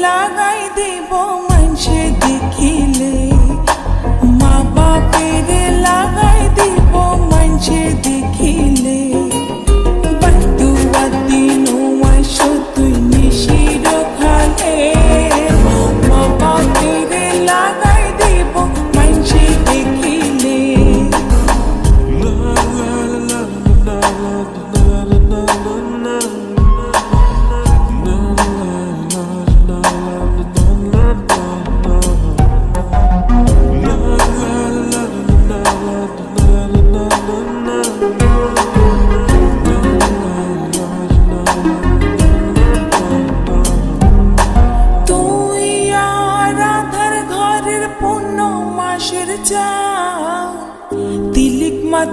লাগাই দিব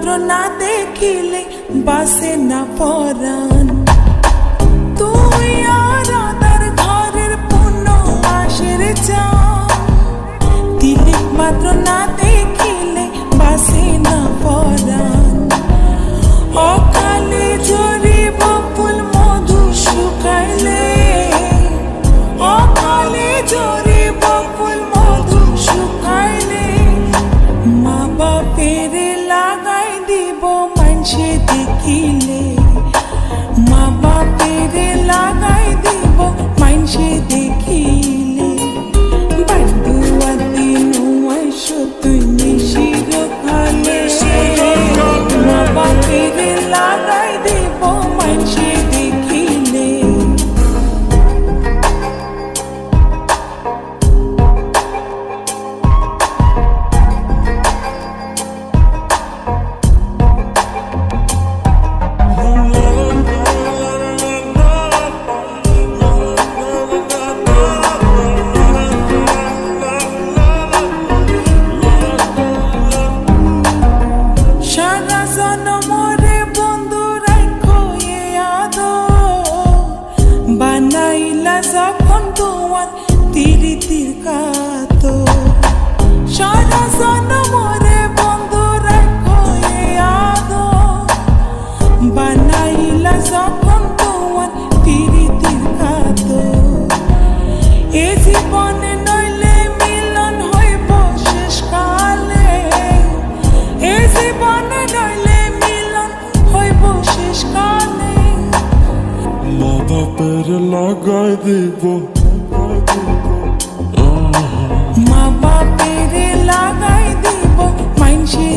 না দেখিলে বাসে না পরাণ। তুই আর ঘরের পূর্ণ আশের চান দিলে মাত্র বাপের লাগাই দিব। মা বাপের লাগাই দিব। মাইনসি